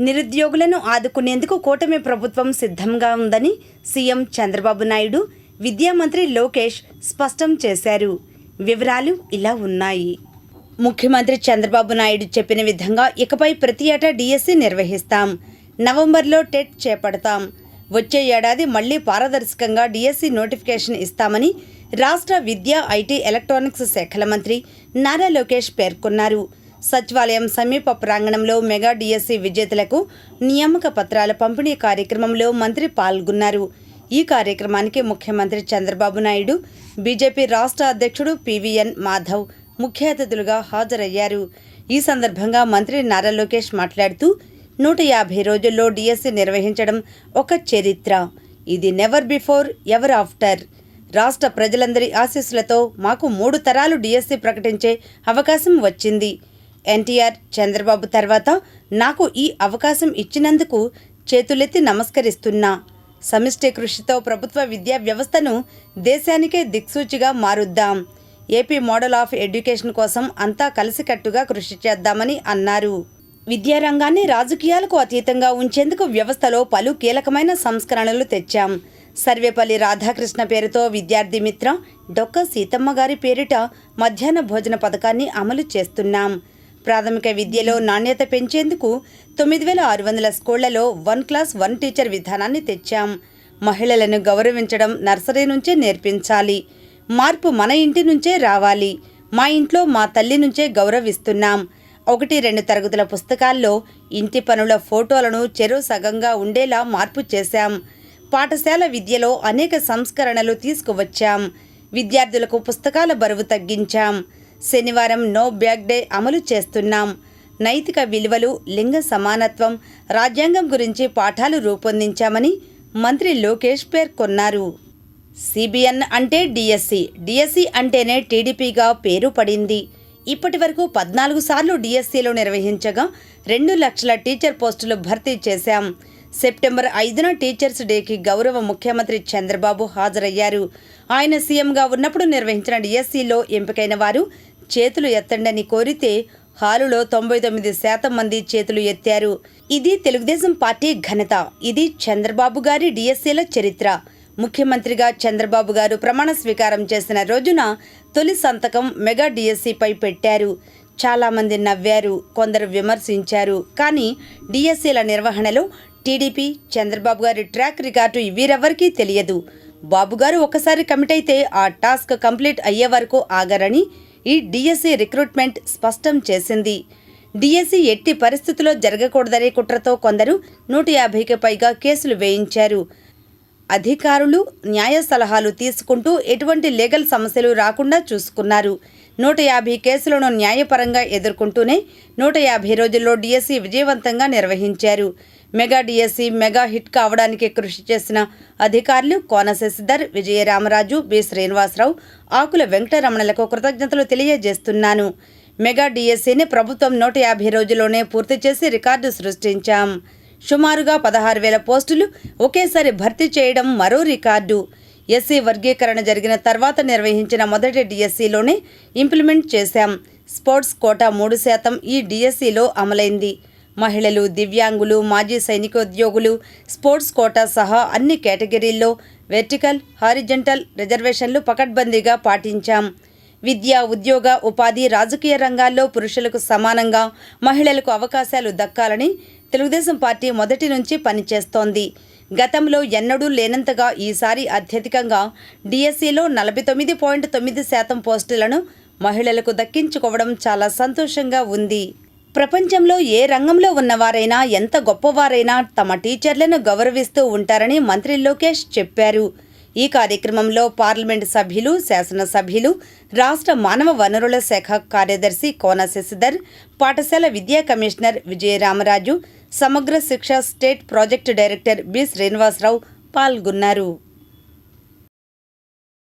నిరుద్యోగులను ఆదుకునేందుకు కూటమి ప్రభుత్వం సిద్ధంగా ఉందని సీఎం చంద్రబాబు నాయుడు విద్యామంత్రి లోకేష్ స్పష్టం చేశారు. వివరాలు ఇలా ఉన్నాయి. ముఖ్యమంత్రి చంద్రబాబు నాయుడు చెప్పిన విధంగా ఇకపై ప్రతి ఏటా డిఎస్సి నిర్వహిస్తాం. నవంబర్లో టెట్ చేపడతాం. వచ్చే ఏడాది మళ్ళీ పారదర్శకంగా డిఎస్సి నోటిఫికేషన్ ఇస్తామని రాష్ట్ర విద్యా ఐటీ ఎలక్ట్రానిక్స్ శాఖల మంత్రి నారా లోకేష్ పేర్కొన్నారు. సచివాలయం సమీప ప్రాంగణంలో మెగా డిఎస్సి విజేతలకు నియామక పత్రాల పంపిణీ కార్యక్రమంలో మంత్రి పాల్గొన్నారు. ఈ కార్యక్రమానికి ముఖ్యమంత్రి చంద్రబాబు నాయుడు బీజేపీ రాష్ట్ర అధ్యక్షుడు పివిఎన్ మాధవ్ ముఖ్య అతిథులుగా హాజరయ్యారు. ఈ సందర్భంగా మంత్రి నారా లోకేష్ మాట్లాడుతూ నూట యాభై రోజుల్లో డిఎస్సి నిర్వహించడం ఒక చరిత్ర. ఇది నెవర్ బిఫోర్ ఎవర్ ఆఫ్టర్ రాష్ట్ర ప్రజలందరి ఆశీస్సులతో మాకు మూడు తరాలు డిఎస్సి ప్రకటించే అవకాశం వచ్చింది. ఎన్టీఆర్ చంద్రబాబు తర్వాత నాకు ఈ అవకాశం ఇచ్చినందుకు చేతులెత్తి నమస్కరిస్తున్నా. సమిష్టి కృషితో ప్రభుత్వ విద్యా వ్యవస్థను దేశానికే దిక్సూచిగా మారుద్దాం. ఏపీ మోడల్ ఆఫ్ ఎడ్యుకేషన్ కోసం అంతా కలిసికట్టుగా కృషి చేద్దామని అన్నారు. విద్యారంగాన్ని రాజకీయాలకు అతీతంగా ఉంచేందుకు వ్యవస్థలో పలు కీలకమైన సంస్కరణలు తెచ్చాం. సర్వేపల్లి రాధాకృష్ణ పేరుతో విద్యార్థి మిత్ర డొక్క సీతమ్మ గారి పేరిట మధ్యాహ్న భోజన పథకాన్ని అమలు చేస్తున్నాం. ప్రాథమిక విద్యలో నాణ్యత పెంచేందుకు తొమ్మిది వేల ఆరు వందల స్కూళ్ళలో వన్ క్లాస్ వన్ టీచర్ విధానాన్ని తెచ్చాం. మహిళలను గౌరవించడం నర్సరీ నుంచే నేర్పించాలి. మార్పు మన ఇంటి నుంచే రావాలి. మా ఇంట్లో మా తల్లి నుంచే గౌరవిస్తున్నాం. ఒకటి రెండు తరగతుల పుస్తకాల్లో ఇంటి పనుల ఫోటోలను చెరువు సగంగా ఉండేలా మార్పు చేశాం. పాఠశాల విద్యలో అనేక సంస్కరణలు తీసుకువచ్చాం. విద్యార్థులకు పుస్తకాల బరువు తగ్గించాం. శనివారం నో బ్యాగ్ డే అమలు చేస్తున్నాం. నైతిక విలువలు లింగ సమానత్వం రాజ్యాంగం గురించి పాఠాలు రూపొందించామని మంత్రి లోకేష్ పేర్కొన్నారు సిబిఎన్ అంటే డిఎస్సి డిఎస్సి అంటేనే టీడీపీగా పేరు పడింది. ఇప్పటి వరకు పద్నాలుగు సార్లు డిఎస్సిలో నిర్వహించగా రెండు లక్షల టీచర్ పోస్టులు భర్తీ చేశాం. సెప్టెంబర్ ఐదున టీచర్స్ డేకి గౌరవ ముఖ్యమంత్రి చంద్రబాబు హాజరయ్యారు. ఆయన సీఎంగా ఉన్నప్పుడు నిర్వహించిన డిఎస్సిలో ఎంపికైన వారు చేతులు ఎత్తండని కోరితే హాలులో తొంభై తొమ్మిది శాతం మంది చేతులు ఎత్తారు. ఇది తెలుగుదేశం పార్టీ ఘనత. ఇది చంద్రబాబు గారి డిఎస్సీల చరిత్ర. ముఖ్యమంత్రిగా చంద్రబాబు గారు ప్రమాణ స్వీకారం చేసిన రోజున తొలి సంతకం మెగా డిఎస్సిపై పెట్టారు. చాలామంది నవ్వారు కొందరు విమర్శించారు. కానీ డిఎస్సీల నిర్వహణలో టీడీపీ చంద్రబాబు గారి ట్రాక్ రికార్డు వీరెవ్వరికీ తెలియదు. బాబుగారు ఒకసారి కమిట్ అయితే ఆ టాస్క్ కంప్లీట్ అయ్యే వరకు ఆగరని ఈ డిఎస్సి రిక్రూట్మెంట్ స్పష్టం చేసింది. డిఎస్సి ఎట్టి పరిస్థితుల్లో జరగకూడదనే కుట్రతో కొందరు నూట యాభైకి పైగా కేసులు వేయించారు. అధికారులు న్యాయ సలహాలు తీసుకుంటూ ఎటువంటి లీగల్ సమస్యలు రాకుండా చూసుకున్నారు. నూట యాభై కేసులను న్యాయపరంగా ఎదుర్కొంటూనే నూట యాభై రోజుల్లో డిఎస్సి విజయవంతంగా నిర్వహించారు. మెగా డిఎస్సి మెగా హిట్ కావడానికి కృషి చేసిన అధికారులు కోన శశిధర్ విజయరామరాజు బి. శ్రీనివాసరావు ఆకుల వెంకటరమణలకు కృతజ్ఞతలు తెలియజేస్తున్నాను. మెగా డిఎస్సిని ప్రభుత్వం నూట యాభై రోజుల్లోనే పూర్తి చేసి రికార్డు సృష్టించాం. సుమారుగా పదహారు వేల పోస్టులు ఒకేసారి భర్తీ చేయడం మరో రికార్డు. ఎస్సీ వర్గీకరణ జరిగిన తర్వాత నిర్వహించిన మొదటి డిఎస్సిలోనే ఇంప్లిమెంట్ చేశాం. స్పోర్ట్స్ కోటా మూడు శాతం ఈ డిఎస్సిలో అమలైంది. మహిళలు దివ్యాంగులు మాజీ సైనికోద్యోగులు స్పోర్ట్స్ కోటా సహా అన్ని కేటగిరీల్లో వెర్టికల్ హారిజెంటల్ రిజర్వేషన్లు పకడ్బందీగా పాటించాం. విద్య ఉద్యోగ ఉపాధి రాజకీయ రంగాల్లో పురుషులకు సమానంగా మహిళలకు అవకాశాలు దక్కాలని తెలుగుదేశం పార్టీ మొదటి నుంచి పనిచేస్తోంది. గతంలో ఎన్నడూ లేనంతగా ఈసారి అత్యధికంగా డిఎస్సిలో నలభై తొమ్మిది పాయింట్ తొమ్మిది శాతం పోస్టులను మహిళలకు దక్కించుకోవడం చాలా సంతోషంగా ఉంది. ప్రపంచంలో ఏ రంగంలో ఉన్నవారైనా ఎంత గొప్పవారైనా తమ టీచర్లను గౌరవిస్తూ ఉంటారని మంత్రి లోకేష్ చెప్పారు. ఈ కార్యక్రమంలో పార్లమెంట్ సభ్యులు శాసనసభ్యులు రాష్ట్ర మానవ వనరుల శాఖ కార్యదర్శి కోన శశిధర్ పాఠశాల విద్యా commissioner Vijayaramaraju Samagra Shiksha state project director B Srinivasarao పాల్గొన్నారు.